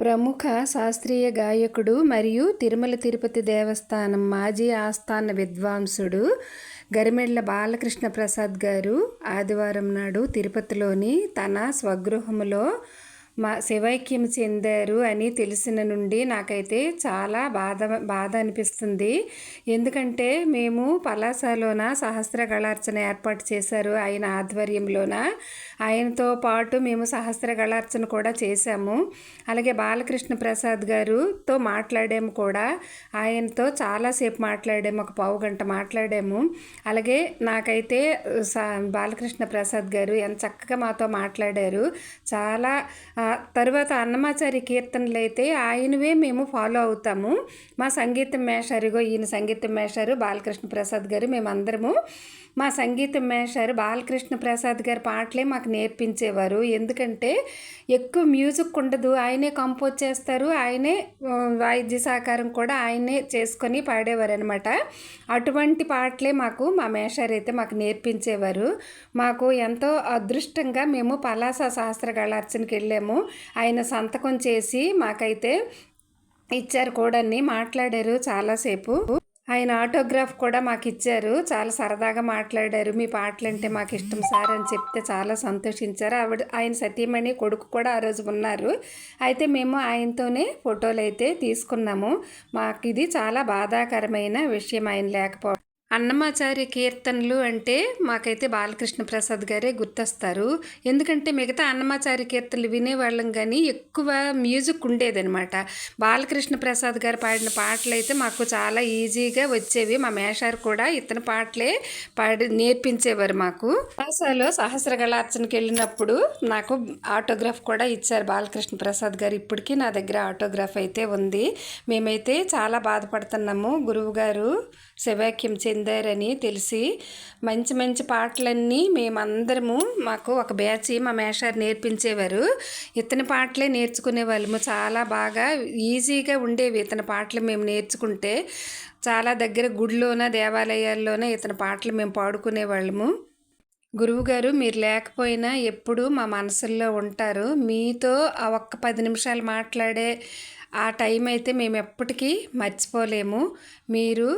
ప్రముఖ శాస్త్రీయ గాయకుడు మరియు తిరుమల తిరుపతి దేవస్థానం మాజీ ఆస్థాన విద్వాంసుడు గరిమెళ్ళ బాలకృష్ణ ప్రసాద్ గారు ఆదివారం నాడు తిరుపతిలోని తన స్వగృహములో మా శివైక్యం చెందారు అని తెలిసిన నుండి నాకైతే చాలా బాధ బాధ అనిపిస్తుంది. ఎందుకంటే మేము పలాసలోన సహస్ర గళార్చన ఏర్పాటు చేశారు ఆయన ఆధ్వర్యంలోన. ఆయనతో పాటు మేము సహస్ర గళార్చన కూడా చేశాము. అలాగే బాలకృష్ణ ప్రసాద్ గారుతో మాట్లాడాము కూడా. ఆయనతో చాలాసేపు మాట్లాడాము ఒక పావు గంట మాట్లాడాము. అలాగే నాకైతే బాలకృష్ణ ప్రసాద్ గారు ఎంత చక్కగా మాతో మాట్లాడారు. చాలా తర్వాత అన్నమాచారి కీర్తనలు అయితే ఆయనవే మేము ఫాలో అవుతాము. మా సంగీతం మేషారుగో ఈయన సంగీతం మేషారు బాలకృష్ణ ప్రసాద్ గారు మేమందరము మా సంగీతం మేషారు బాలకృష్ణ ప్రసాద్ గారి పాటలే మాకు నేర్పించేవారు. ఎందుకంటే ఎక్కువ మ్యూజిక్ ఉండదు ఆయనే కంపోజ్ చేస్తారు ఆయనే వాయిద్య సహకారం కూడా ఆయనే చేసుకొని పాడేవారు అనమాట అటువంటి పాటలే మాకు మా మేషారు అయితే మాకు నేర్పించేవారు. మాకు ఎంతో అదృష్టంగా మేము పలాస శాస్త్ర గళార్చనకి వెళ్ళాము. ఆయన సంతకం చేసి మాకైతే ఇచ్చారు కూడాన్ని మాట్లాడారు చాలాసేపు. ఆయన ఆటోగ్రాఫ్ కూడా మాకు ఇచ్చారు చాలా సరదాగా మాట్లాడారు. మీ పాటలు అంటే మాకు ఇష్టం సార్ అని చెప్తే చాలా సంతోషించారు. ఆవిడ ఆయన సతీమణి కొడుకు కూడా ఆ రోజు ఉన్నారు. అయితే మేము ఆయనతోనే ఫోటోలు అయితే తీసుకున్నాము. మాకు ఇది చాలా బాధాకరమైన విషయం ఆయన లేకపోవడం అన్నమాచార్య కీర్తనలు అంటే మాకైతే బాలకృష్ణ ప్రసాద్ గారే గుర్తొస్తారు. ఎందుకంటే మిగతా అన్నమాచార్య కీర్తనలు వినేవాళ్ళం కానీ ఎక్కువ మ్యూజిక్ ఉండేదనమాట బాలకృష్ణ ప్రసాద్ గారు పాడిన పాటలు అయితే మాకు చాలా ఈజీగా వచ్చేవి. మా మేషారు కూడా ఇతని పాటలే పాడి నేర్పించేవారు మాకు. భాషలో సహస్రగళార్చనకి వెళ్ళినప్పుడు నాకు ఆటోగ్రాఫ్ కూడా ఇచ్చారు బాలకృష్ణ ప్రసాద్ గారు. ఇప్పటికీ నా దగ్గర ఆటోగ్రాఫ్ అయితే ఉంది. మేమైతే చాలా బాధపడుతున్నాము. గురువు గారు శివాక్యం చెందారని తెలిసి మంచి మంచి పాటలన్నీ మేమందరము మాకు ఒక బ్యాచ్ మా మేషారు నేర్పించేవారు. ఇతని పాటలే నేర్చుకునే వాళ్ళము చాలా బాగా ఈజీగా ఉండేవి ఇతని పాటలు మేము నేర్చుకుంటే. చాలా దగ్గర గుడిలోన దేవాలయాల్లోన ఇతని పాటలు మేము పాడుకునే వాళ్ళము గురువుగారు మీరు లేకపోయినా ఎప్పుడు మా మనసుల్లో ఉంటారు. మీతో ఆ ఒక్క పది నిమిషాలు మాట్లాడే ఆ టైం అయితే మేము ఎప్పటికీ మర్చిపోలేము. మీరు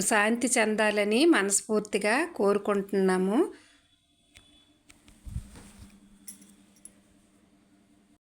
శాంతి చెందాలని మనస్ఫూర్తిగా కోరుకుంటున్నాము.